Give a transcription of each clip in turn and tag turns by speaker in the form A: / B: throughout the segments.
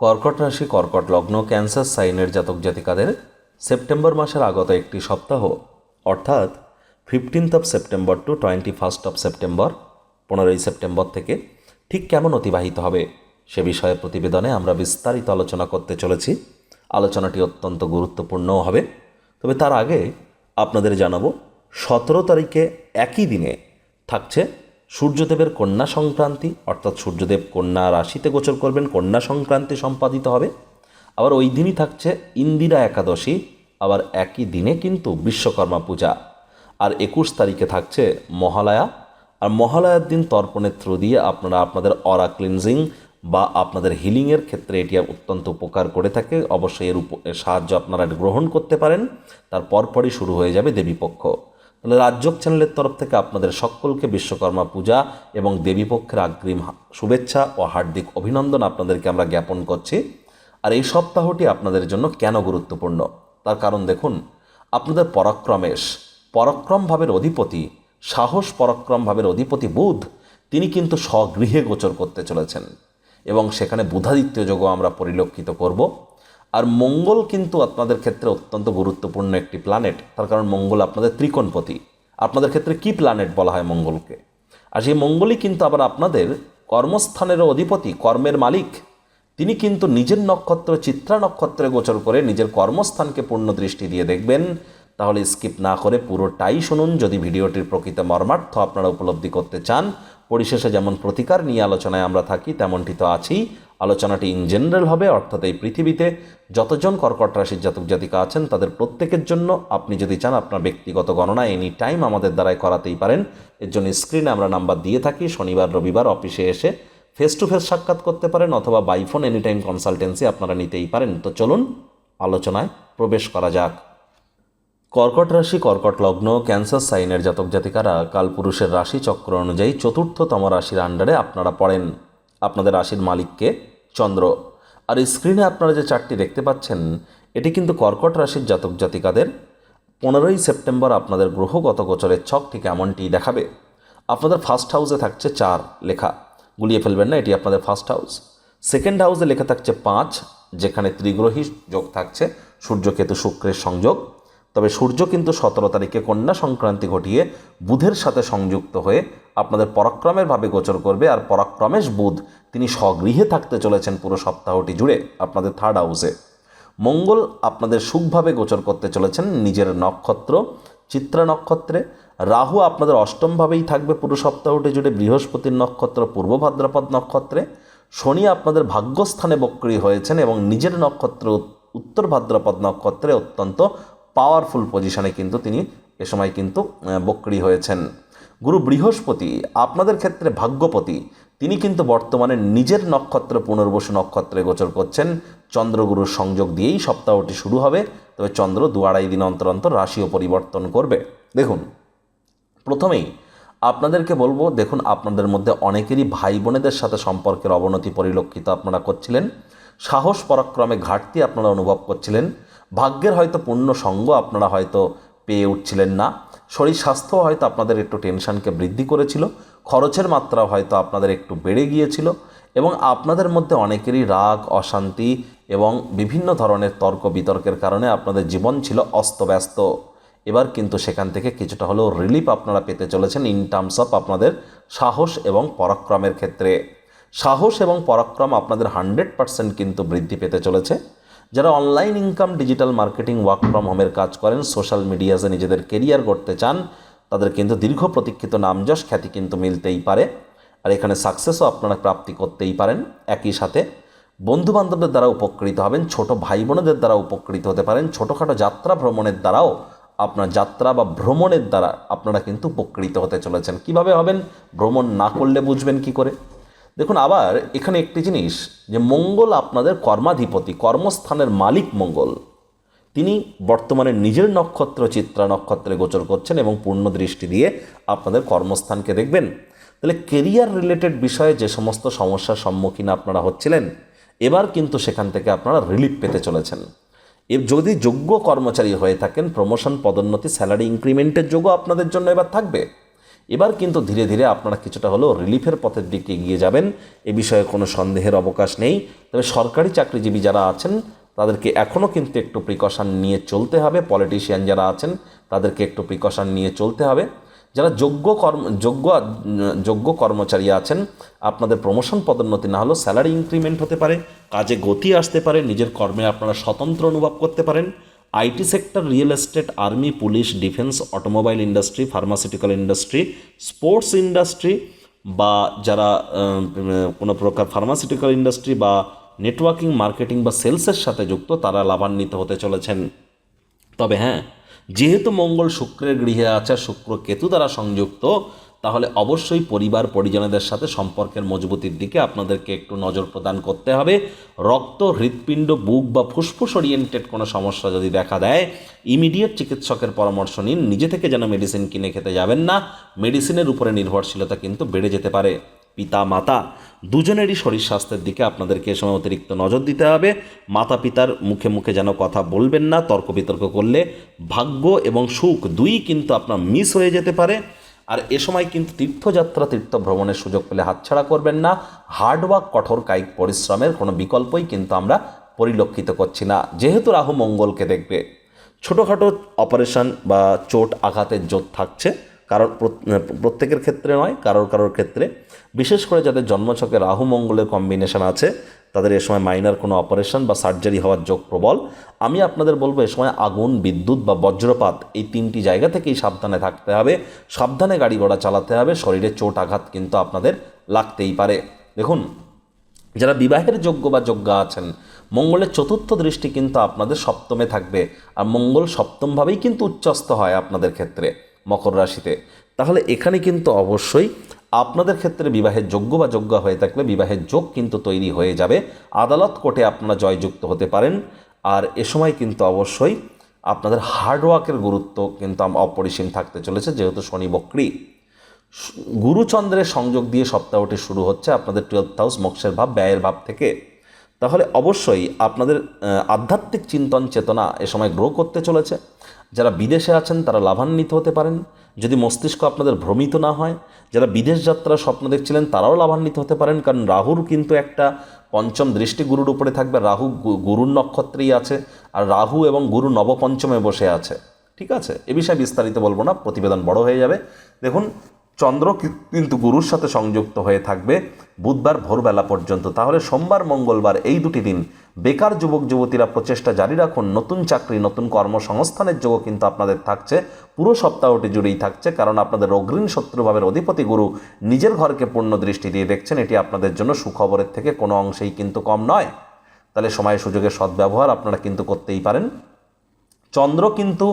A: কর্কট রাশি, কর্কট লগ্ন, ক্যান্সার সাইনের জাতক জাতিকাদের সেপ্টেম্বর মাসের আগত একটি সপ্তাহ, অর্থাৎ fifteenth of September to twenty first of September পনেরোই সেপ্টেম্বর থেকে ঠিক কেমন অতিবাহিত হবে সে বিষয়ে প্রতিবেদনে আমরা বিস্তারিত আলোচনা করতে চলেছি। আলোচনাটি অত্যন্ত গুরুত্বপূর্ণও হবে। তবে তার আগে আপনাদের জানাব, সতেরো তারিখে একই দিনে থাকছে সূর্যদেবের কন্যা সংক্রান্তি, অর্থাৎ সূর্যদেব কন্যা রাশিতে গোচর করবেন, কন্যা সংক্রান্তি সম্পাদিত হবে। আবার ওই দিনই থাকছে ইন্দিরা একাদশী, আবার একই দিনে কিন্তু বিশ্বকর্মা পূজা। আর একুশ তারিখে থাকছে মহালয়া। আর মহালয়ার দিন তর্পণের থ্রু দিয়ে আপনারা আপনাদের অরা ক্লিনজিং বা আপনাদের হিলিংয়ের ক্ষেত্রে এটি অত্যন্ত উপকার করে থাকে। অবশ্যই এর সাহায্য আপনারা গ্রহণ করতে পারেন। তার পরপরই শুরু হয়ে যাবে দেবীপক্ষ। তাহলে রাজ্যক চ্যানেলের তরফ থেকে আপনাদের সকলকে বিশ্বকর্মা পূজা এবং দেবীপক্ষের আগ্রিম শুভেচ্ছা ও হার্দিক অভিনন্দন আপনাদেরকে আমরা জ্ঞাপন করছি। আর এই সপ্তাহটি আপনাদের জন্য কেন গুরুত্বপূর্ণ? তার কারণ দেখুন, আপনাদের পরাক্রমেশ, পরাক্রম ভাবের অধিপতি, সাহস পরাক্রম ভাবের অধিপতি বুধ, তিনি কিন্তু স্বগৃহে গোচর করতে চলেছেন। এবং সেখানে বুধাদিত্য যোগও আমরা পরিলক্ষিত করব। আর মঙ্গল কিন্তু আপনাদের ক্ষেত্রে অত্যন্ত গুরুত্বপূর্ণ একটি প্ল্যানেট তার কারণ মঙ্গল আপনাদের ত্রিকোণপতি। আপনাদের ক্ষেত্রে কি প্ল্যানেট বলা হয় মঙ্গলকে? আর সেই মঙ্গলই কিন্তু আবার আপনাদের কর্মস্থানেরও অধিপতি, কর্মের মালিক। তিনি কিন্তু নিজের নক্ষত্র, চিত্রা নক্ষত্রে গোচর করে নিজের কর্মস্থানকে পূর্ণ দৃষ্টি দিয়ে দেখবেন। তাহলে স্কিপ না করে পুরোটাই শুনুন। যদি ভিডিওটির প্রকৃত মর্মার্থ আপনারা উপলব্ধি করতে চান, পরিশেষে যেমন প্রতিকার নিয়ে আলোচনায় আমরা থাকি, তেমনটি তো আছেই। আলোচনাটি ইন জেনারেল হবে, অর্থাৎ এই পৃথিবীতে যতজন কর্কট রাশির জাতক জাতিকা আছেন, তাদের প্রত্যেকের জন্য আপনি যদি চান আপনার ব্যক্তিগত গণনা এনি টাইম আমাদের দ্বারাই করাতেই পারেন। এর জন্য স্ক্রিনে আমরা নাম্বার দিয়ে থাকি, শনিবার, রবিবার অফিসে এসে ফেস টু ফেস সাক্ষাৎ করতে পারেন অথবা বাইফোন এনি টাইম কনসালটেন্সি আপনারা নিতেই পারেন। তো চলুন আলোচনায় প্রবেশ করা যাক। কর্কট রাশি, কর্কট লগ্ন, ক্যান্সার সাইনের জাতক জাতিকারা কালপুরুষের রাশি চক্র অনুযায়ী চতুর্থতম রাশির আন্ডারে আপনারা পড়েন। আপনাদের রাশির মালিককে চন্দ্র। আর স্ক্রিনে আপনারা যে চারটি দেখতে পাচ্ছেন, এটি কিন্তু কর্কট রাশির জাতক জাতিকাদের। পনেরোই সেপ্টেম্বর আপনাদের গ্রহগত গোচরের ছক ঠিক এমনটি দেখাবে। আপনাদের ফার্স্ট হাউসে থাকছে চার লেখা। গুলিয়ে ফেলবেন না, এটি আপনাদের ফার্স্ট হাউস সেকেন্ড হাউসে লেখা থাকছে পাঁচ, যেখানে ত্রিগ্রহী যোগ থাকছে সূর্যকেতু শুক্রের সংযোগ। তবে সূর্য কিন্তু সতেরো তারিখে কন্যা সংক্রান্তি ঘটিয়ে বুধের সাথে সংযুক্ত হয়ে আপনাদের পরাক্রমের ভাবে গোচর করবে। আর পরাক্রমেশ বুধ, তিনি স্বগৃহে থাকতে চলেছেন পুরো সপ্তাহটি জুড়ে আপনাদের থার্ড হাউসে মঙ্গল আপনাদের সুখভাবে গোচর করতে চলেছেন নিজের নক্ষত্র, চিত্রা নক্ষত্রে। রাহু আপনাদের অষ্টমভাবেই থাকবে পুরো সপ্তাহটি জুড়ে, বৃহস্পতির নক্ষত্র, পূর্ব ভাদ্রপদ নক্ষত্রে। শনি আপনাদের ভাগ্যস্থানে বক্রী হয়েছেন এবং নিজের নক্ষত্র উত্তর ভাদ্রপদ নক্ষত্রে অত্যন্ত পাওয়ারফুল পজিশনে কিন্তু তিনি এ সময় কিন্তু বক্রী হয়েছেন। গুরু বৃহস্পতি, আপনাদের ক্ষেত্রে ভাগ্যপতি, তিনি কিন্তু বর্তমানে নিজের নক্ষত্র পুনর্বসু নক্ষত্রে গোচর করছেন। চন্দ্রগুরুর সংযোগ দিয়েই সপ্তাহটি শুরু হবে, তবে চন্দ্র দু আড়াই দিন অন্তর অন্তর রাশিও পরিবর্তন করবে। দেখুন, প্রথমেই আপনাদেরকে বলব, দেখুন, আপনাদের মধ্যে অনেকেরই ভাই বোনেদের সাথে সম্পর্কের অবনতি পরিলক্ষিত আপনারা করছিলেন। সাহস পরাক্রমে ঘাটতি আপনারা অনুভব করছিলেন। ভাগ্যের হয়তো পূর্ণ সঙ্গ আপনারা হয়তো পেয়ে উঠছিলেন না। শরীর স্বাস্থ্য হয়তো আপনাদের একটু টেনশনকে বৃদ্ধি করেছিল। খরচের মাত্রা হয়তো আপনাদের একটু বেড়ে গিয়েছিল এবং আপনাদের মধ্যে অনেকেরই রাগ, অশান্তি এবং বিভিন্ন ধরনের তর্ক বিতর্কের কারণে আপনাদের জীবন ছিল অস্তব্যস্ত। এবার কিন্তু সেখান থেকে কিছুটা হলেও রিলিফ আপনারা পেতে চলেছেন ইন টার্মস অফ আপনাদের সাহস এবং পরাক্রমের ক্ষেত্রে। সাহস এবং পরাক্রম আপনাদের হান্ড্রেড পার্সেন্ট কিন্তু বৃদ্ধি পেতে চলেছে। যারা online income digital marketing work from হোমের কাজ করেন সোশ্যাল মিডিয়াতে নিজেদের কেরিয়ার গড়তে চান, তাদের কিন্তু দীর্ঘ প্রতীক্ষিত নামযশ খ্যাতি কিন্তু মিলতেই পারে। আর এখানে সাকসেসও আপনারা প্রাপ্তি করতেই পারেন। একই সাথে বন্ধু বান্ধবদের দ্বারা উপকৃত হবেন, ছোট ভাই বোনেদের দ্বারা উপকৃত হতে পারেন, ছোটোখাটো যাত্রা ভ্রমণের দ্বারাও আপনার যাত্রা বা ভ্রমণের দ্বারা আপনারা কিন্তু উপকৃত হতে চলেছেন। কীভাবে হবেন? ভ্রমণ না করলে বুঝবেন কি করে? দেখুন, আবার এখানে একটি জিনিস, যে মঙ্গল আপনাদের কর্মাধিপতি, কর্মস্থানের মালিক মঙ্গল। তিনি বর্তমানে নিজের নক্ষত্র, চিত্রা নক্ষত্রে গোচর করছেন এবং পূর্ণ দৃষ্টি দিয়ে আপনাদের কর্মস্থানকে দেখবেন। তাহলে কেরিয়ার রিলেটেড বিষয়ে যে সমস্ত সমস্যার সম্মুখীন আপনারা হচ্ছিলেন, এবার কিন্তু সেখান থেকে আপনারা রিলিফ পেতে চলেছেন। এর যদি যোগ্য কর্মচারী হয়ে থাকেন প্রমোশন পদোন্নতি স্যালারি ইনক্রিমেন্টের যোগ্য আপনাদের জন্য এবার থাকবে। এবার কিন্তু ধীরে ধীরে আপনারা কিছুটা হলেও রিলিফের পথের দিকে এগিয়ে যাবেন। এ বিষয়ে কোনো সন্দেহের অবকাশ নেই। তবে সরকারি চাকরিজীবী যারা আছেন, তাদেরকে এখনও কিন্তু একটু প্রিকশন নিয়ে চলতে হবে। পলিটিশিয়ান যারা আছেন, তাদেরকে একটু প্রিকশন নিয়ে চলতে হবে। যারা যোগ্য কর্ম, যোগ্য যোগ্য কর্মচারী আছেন, আপনাদের প্রমোশন পদোন্নতি না হলেও স্যালারি ইনক্রিমেন্ট হতে পারে, কাজে গতি আসতে পারে, নিজের কর্মে আপনারা স্বতন্ত্র অনুভব করতে পারেন। IT sector, real estate, army, police, defence, automobile industry, pharmaceutical industry, sports industry বা যারা কোনো প্রকার ফার্মাসিউটিক্যাল ইন্ডাস্ট্রি বা নেটওয়ার্কিং, মার্কেটিং বা সেলসের সাথে যুক্ত, তারা লাভান্বিত হতে চলেছেন। তবে হ্যাঁ যেহেতু মঙ্গল শুক্রের গৃহে আছে শুক্র কেতু দ্বারা সংযুক্ত তাহলে অবশ্যই পরিবার পরিজনদের সাথে সম্পর্কের মজবুতির দিকে আপনাদেরকে একটু নজর প্রদান করতে হবে। রক্ত, হৃৎপিণ্ড, বুক বা ফুসফুস ওরিয়েন্টেড কোনো সমস্যা যদি দেখা দেয় ইমিডিয়েট চিকিৎসকের পরামর্শ নিন। নিজে থেকে যেন মেডিসিন কিনে খেতে যাবেন না। মেডিসিনের উপরে নির্ভরশীলতা কিন্তু বেড়ে যেতে পারে। পিতা, মাতা, দুজনেরই শরীর স্বাস্থ্যের দিকে আপনাদেরকে এ সময় অতিরিক্ত নজর দিতে হবে। মাতা পিতার মুখে মুখে যেন কথা বলবেন না, তর্ক বিতর্ক করলে ভাগ্য এবং সুখ দুই কিন্তু আপনার মিস হয়ে যেতে পারে। আর এ সময় কিন্তু তীর্থযাত্রা তীর্থ ভ্রমণের সুযোগ পেলে হাতছাড়া করবেন না। হার্ডওয়ার্ক কঠোর কায়িক পরিশ্রমের কোনো বিকল্পই কিন্তু আমরা পরিলক্ষিত করছি না। যেহেতু রাহু মঙ্গলকে দেখবে, ছোটোখাটো অপারেশন বা চোট আঘাতের জোট থাকছে, কারোর প্রত্যেকের ক্ষেত্রে নয়, কারোর কারোর ক্ষেত্রে। বিশেষ করে যাদের জন্মছকে রাহু মঙ্গলের কম্বিনেশন আছে তাদের এ সময় মাইনার কোনো অপারেশন বা সার্জারি হওয়ার যোগ প্রবল। আমি আপনাদের বলব, এ সময় আগুন, বিদ্যুৎ বা বজ্রপাত এই তিনটি জায়গা থেকেই সাবধানে থাকতে হবে। সাবধানে গাড়ি ঘোড়া চালাতে হবে, শরীরে চোট আঘাত কিন্তু আপনাদের লাগতেই পারে। দেখুন, যারা বিবাহের যোগ্য বা যোগ্য আছেন, মঙ্গলের চতুর্থ দৃষ্টি কিন্তু আপনাদের সপ্তমে থাকবে। আর মঙ্গল সপ্তমভাবেই কিন্তু উচ্চস্ত হয় আপনাদের ক্ষেত্রে মকর রাশিতে। তাহলে এখানে কিন্তু অবশ্যই আপনাদের ক্ষেত্রে বিবাহের যোগ্য বা যোগ্য হয়ে থাকলে বিবাহের যোগ কিন্তু তৈরি হয়ে যাবে। আদালত কোর্টে আপনারা জয়যুক্ত হতে পারেন। আর এ সময় কিন্তু অবশ্যই আপনাদের হার্ডওয়ার্কের গুরুত্ব কিন্তু অপরিসীম থাকতে চলেছে, যেহেতু শনি বক্রি। গুরুচন্দ্রের সংযোগ দিয়ে সপ্তাহটি শুরু হচ্ছে আপনাদের টুয়েলভ হাউস মোক্ষের ভাব, ব্যয়ের ভাব থেকে। তাহলে অবশ্যই আপনাদের আধ্যাত্মিক চিন্তন চেতনা এ সময় গ্রো করতে চলেছে। যারা বিদেশে আছেন তারা লাভান্বিত হতে পারেন। যদি মস্তিষ্ক আপনাদের ভ্রমিত না হয়, যারা বিদেশ যাত্রার স্বপ্ন দেখছিলেন, তারাও লাভান্বিত হতে পারেন, কারণ রাহুর কিন্তু একটা পঞ্চম দৃষ্টি গুরুর উপরে থাকবে, রাহু গুরুর নক্ষত্রেই আছে, আর রাহু এবং গুরু নবপঞ্চমে বসে আছে। ঠিক আছে? এ বিষয়ে বিস্তারিত বলব না, প্রতিবেদন বড় হয়ে যাবে। দেখুন, চন্দ্র কিন্তু গুরুর সাথে সংযুক্ত হয়ে থাকবে বুধবার ভোরবেলা পর্যন্ত। তাহলে সোমবার, মঙ্গলবার এই দুটি দিন বেকার যুবক, যুবতীরা প্রচেষ্টা জারি রাখুন। নতুন চাকরি, নতুন কর্মসংস্থানের যোগও কিন্তু আপনাদের থাকছে। পুরো সপ্তাহটি জুড়েই থাকছে, কারণ আপনাদের অগ্রিণ শত্রুভাবের অধিপতি গুরু নিজের ঘরকে পূর্ণ দৃষ্টি দিয়ে দেখছেন। এটি আপনাদের জন্য সুখবরের থেকে কোনো অংশেই কিন্তু কম নয়। তাহলে সময়, সুযোগের সদ্ব্যবহার আপনারা কিন্তু করতেই পারেন। চন্দ্র কিন্তু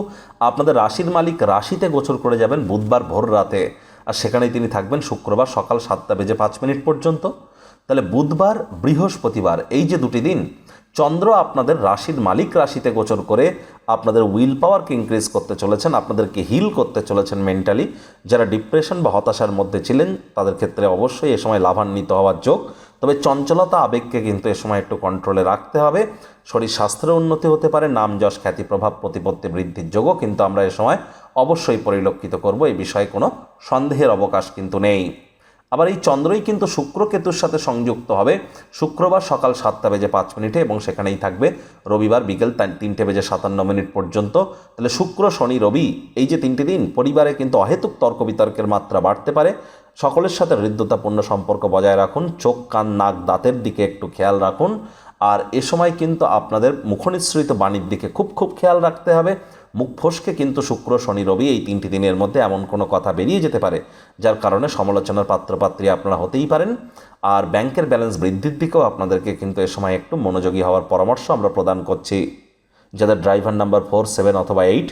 A: আপনাদের রাশির মালিক, রাশিতে গোচর করে যাবেন বুধবার ভোর রাতে। আর সেখানেই তিনি থাকবেন শুক্রবার সকাল সাতটা বেজে পাঁচ মিনিট পর্যন্ত। তাহলে বুধবার, বৃহস্পতিবার, এই যে দুটি দিন চন্দ্র আপনাদের রাশির মালিক রাশিতে গোচর করে আপনাদের উইল পাওয়ারকে ইনক্রিজ করতে চলেছেন, আপনাদেরকে হিল করতে চলেছেন মেন্টালি যারা ডিপ্রেশন বা হতাশার মধ্যে ছিলেন, তাদের ক্ষেত্রে অবশ্যই এ সময় লাভান্বিত হওয়ার যোগ। তবে চঞ্চলতা আবেগকে কিন্তু এ সময় একটু কন্ট্রোলে রাখতে হবে। শরীর স্বাস্থ্যের উন্নতি হতে পারে, নাম যশ, খ্যাতি, প্রভাব, প্রতিপত্তি বৃদ্ধির যোগও কিন্তু আমরা এ সময় অবশ্যই পরিলক্ষিত করব। এই বিষয়ে কোনো সন্দেহের অবকাশ কিন্তু নেই। আবার এই চন্দ্রই কিন্তু শুক্র কেতুর সাথে সংযুক্ত হবে। শুক্রবার সকাল সাতটা বেজে পাঁচ মিনিটে এবং সেখানেই থাকবে। রবিবার বিকেল তিনটে বেজে সাতান্ন মিনিট পর্যন্ত। তাহলে শুক্র, শনি, রবি এই যে তিনটি দিন পরিবারে কিন্তু অহেতুক তর্ক বিতর্কের মাত্রা বাড়তে পারে। সকলের সাথে হৃদ্যতাপূর্ণ সম্পর্ক বজায় রাখুন। চোখ, কান, নাক, দাঁতের দিকে একটু খেয়াল রাখুন। আর এ সময় কিন্তু আপনাদের মুখনিসৃত বাণীর দিকে খুব খুব খেয়াল রাখতে হবে। মুখ ফসকে কিন্তু শুক্র, শনি, রবি এই তিনটি দিনের মধ্যে এমন কোনো কথা বেরিয়ে যেতে পারে, যার কারণে সমালোচনার পাত্রপাত্রী আপনারা হতেই পারেন। আর ব্যাংকের ব্যালেন্স বৃদ্ধির দিকেও আপনাদেরকে কিন্তু এ সময় একটু মনোযোগী হওয়ার পরামর্শ আমরা প্রদান করছি। যাদের ড্রাইভার নাম্বার ফোর, সেভেন অথবা এইট,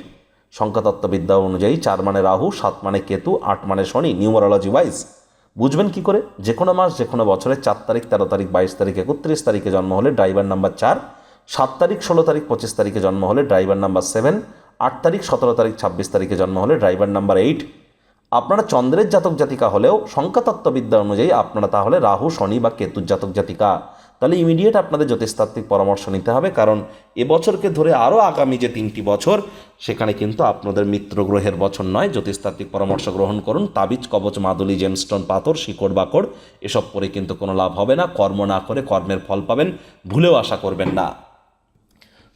A: সংখ্যাতত্ত্ববিদ্যা অনুযায়ী চার মানে রাহু, সাত মানে কেতু, আট মানে শনি, নিউমারোলজি ওয়াইজ। বুঝবেন কি করে? যে কোনো মাস, যে কোনো বছরের চার তারিখ, তেরো তারিখ, বাইশ তারিখ, একত্রিশ তারিখে জন্ম হলে ড্রাইভার নাম্বার চার, সাত তারিখ, ষোলো তারিখ, পঁচিশ তারিখে জন্ম হলে ড্রাইভার নাম্বার সেভেন আট তারিখ, সতেরো তারিখ, ছাব্বিশ তারিখে জন্ম হলে ড্রাইভার নাম্বার এইট আপনারা চন্দ্রের জাতক জাতিকা হলেও সংখ্যাতত্ত্ববিদ্যা অনুযায়ী আপনারা তাহলে রাহু, শনি বা কেতুর জাতক জাতিকা। তাহলে ইমিডিয়েট আপনাদের জ্যোতিষতাত্ত্বিক পরামর্শ নিতে হবে, কারণ এবছরকে ধরে আরও আগামী যে তিনটি বছর, সেখানে কিন্তু আপনাদের মিত্র গ্রহের বছর নয়। জ্যোতিষতাত্ত্বিক পরামর্শ গ্রহণ করুন। তাবিজ, কবচ, মাদুলি জেমস্টোন পাথর, শিকড়, বাকড়, এসব পরে কিন্তু কোনো লাভ হবে না। কর্ম না করে কর্মের ফল পাবেন, ভুলেও আশা করবেন না।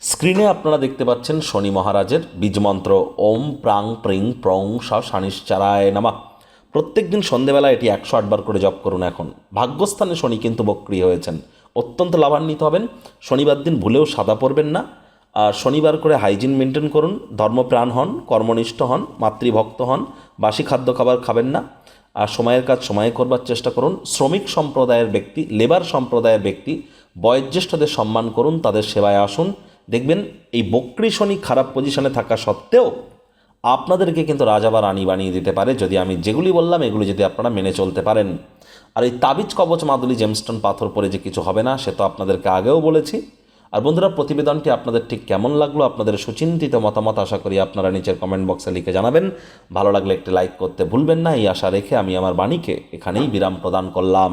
A: স্ক্রিনে আপনারা দেখতে পাচ্ছেন শনি মহারাজের বীজমন্ত্র ওম প্রাং প্রিং প্রং সা শানিশ্চারায় নামা। প্রত্যেক দিন সন্ধেবেলা এটি একশো আটবার করে জপ করুন এখন। ভাগ্যস্থানে শনি কিন্তু বক্রিয় হয়েছেন। অত্যন্ত লাভান্বিত হবেন। শনিবার দিন ভুলেও সাদা পরবেন না। আর শনিবার করে হাইজিন মেনটেন করুন। ধর্মপ্রাণ হন, কর্মনিষ্ঠ হন, মাতৃভক্ত হন, বাসি খাদ্য খাবার খাবেন না। আর সময়ের কাজ সময়ে করবার চেষ্টা করুন। শ্রমিক সম্প্রদায়ের ব্যক্তি, লেবার সম্প্রদায়ের ব্যক্তি, বয়োজ্যেষ্ঠদের সম্মান করুন, তাদের সেবায় আসুন। দেখবেন এই বক্রি শনি খারাপ পজিশনে থাকা সত্ত্বেও আপনাদেরকে কিন্তু রাজা বা রানী বানিয়ে দিতে পারে। যদি আমি যেগুলি বললাম, এগুলি যদি আপনারা মেনে চলতে পারেন। আর এই তাবিজ কবচ মাদুলি জেমস্টোন পাথর পরে যে কিছু হবে না, সে তো আপনাদেরকে আগেও বলেছি। আর বন্ধুরা, প্রতিবেদনটি আপনাদের ঠিক কেমন লাগল, আপনাদের সুচিন্তিত মতামত আশা করি আপনারা নিচের কমেন্ট বক্সে লিখে জানাবেন। ভালো লাগলে একটি লাইক করতে ভুলবেন না। এই আশা রেখে আমি আমার বাণীকে এখানেই বিরাম প্রদান করলাম।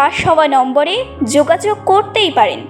B: ফ্ল্যাশ হওয়া নম্বরে যোগাযোগ করতেই পারেন।